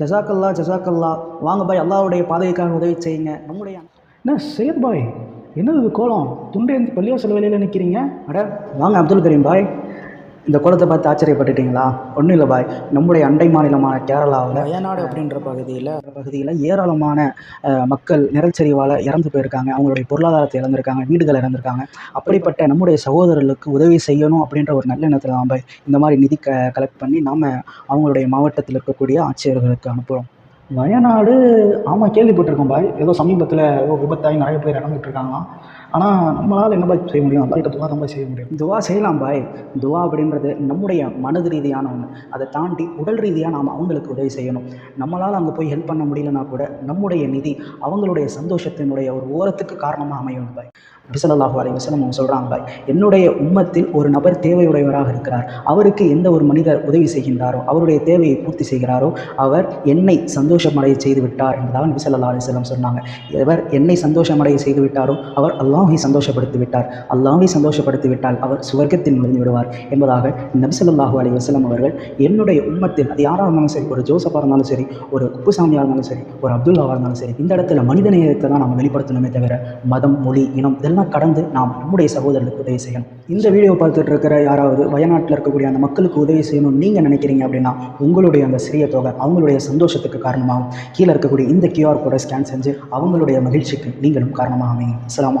ஜசாக்கல்லா ஜசாக்கல்லா வாங்க பாய் அல்லாவுடைய பாதைக்காக உதவி செய்யுங்க. நம்முடைய என்ன சையத் பாய் என்னது கோலம்? துண்டு எந்த பள்ளிவாசல் வேலையில் நிற்கிறீங்க அட வாங்க அப்துல் கரீம் பாய். இந்த கோலத்தை பார்த்து ஆச்சரியப்பட்டுட்டீங்களா? ஒன்றும் இல்லை பாய். நம்முடைய அண்டை மாநிலமான கேரளாவில் வயநாடு அப்படின்ற பகுதியில் பகுதியில் ஏராளமான மக்கள் நிலச்சரிவால் இறந்து போயிருக்காங்க. அவங்களுடைய பொருளாதாரத்தை இழந்திருக்காங்க வீடுகள் இழந்திருக்காங்க. அப்படிப்பட்ட நம்முடைய சகோதரர்களுக்கு உதவி செய்யணும் அப்படின்ற ஒரு நல்ல எண்ணத்தில் தான் பாய். இந்த மாதிரி நிதி க கலெக்ட் பண்ணி நாம் அவங்களுடைய மாவட்டத்தில் இருக்கக்கூடிய ஆட்சியர்களுக்கு அனுப்புகிறோம் வயநாடு ஆமாம் கேள்விப்பட்டிருக்கோம் பாய். ஏதோ சமீபத்தில் ஏதோ விபத்தாகி நிறைய பேர் இறந்துட்டு இருக்காங்களாம். ஆனால் நம்மளால் என்ன பாய் செய்ய முடியும்? அல்லாஹ் துவா தான் பாய் செய்ய முடியும். துவா செய்யலாம் பாய். துவா அப்படின்றது நம்முடைய மனது ரீதியான ஒன்று அதை தாண்டி உடல் ரீதியாக நாம் அவங்களுக்கு உதவி செய்யணும். நம்மளால் அங்கே போய் ஹெல்ப் பண்ண முடியலனா கூட நம்முடைய நிதி அவங்களுடைய சந்தோஷத்தினுடைய ஒரு ஓரத்துக்கு காரணமாக அமையும் பாய். பிசலல்லாஹு அலை வஸல்லம் அவங்க சொல்கிறாங்க பாய் என்னுடைய உம்மத்தில் ஒரு நபர் தேவையுடையவராக இருக்கிறார். அவருக்கு எந்த ஒரு மனிதர் உதவி செய்கின்றாரோ அவருடைய தேவையை பூர்த்தி செய்கிறாரோ அவர் என்னை சந்தோஷமடைய செய்து விட்டார் என்பதாக நபி ஸல்லல்லாஹு சொன்னாங்க. இவர் என்னை சந்தோஷமடைய செய்து விட்டாரோ அவர் அல்லா அல்லாஹை சந்தோஷப்படுத்தி விட்டார். அல்லாஹை சந்தோஷப்படுத்தி விட்டால் அவர் சுவர்க்கத்தில் நுழைந்து விடுவார். என்பதாக நபிசல்லாஹு அலி வசலம் அவர்கள் என்னுடைய உம்மத்தில் அது யாராக இருந்தாலும் சரி ஒரு ஜோசப்பாக இருந்தாலும் சரி ஒரு குப்புசாமியாக இருந்தாலும் சரி ஒரு அப்துல்லாவாக இருந்தாலும் சரி இந்த இடத்துல மனித நேயத்தை தான் நாம் வெளிப்படுத்தணுமே தவிர மதம் மொழி இனம் இதெல்லாம் கடந்து நாம் நம்முடைய சகோதரர்களுக்கு உதவி செய்யணும். இந்த வீடியோ பார்த்துட்டு இருக்கிற யாராவது வயநாட்டில் இருக்கக்கூடிய அந்த மக்களுக்கு உதவி செய்யணும்னு நீங்கள் நினைக்கிறீங்க அப்படின்னா உங்களுடைய அந்த சிறிய தொகை அவங்களுடைய சந்தோஷத்துக்கு காரணமாகும். கீழே இருக்கக்கூடிய இந்த கியூஆர் கோடை ஸ்கேன் செஞ்சு அவங்களுடைய மகிழ்ச்சிக்கு நீங்களும் காரணமாக அமையும் அஸ்ஸலாமு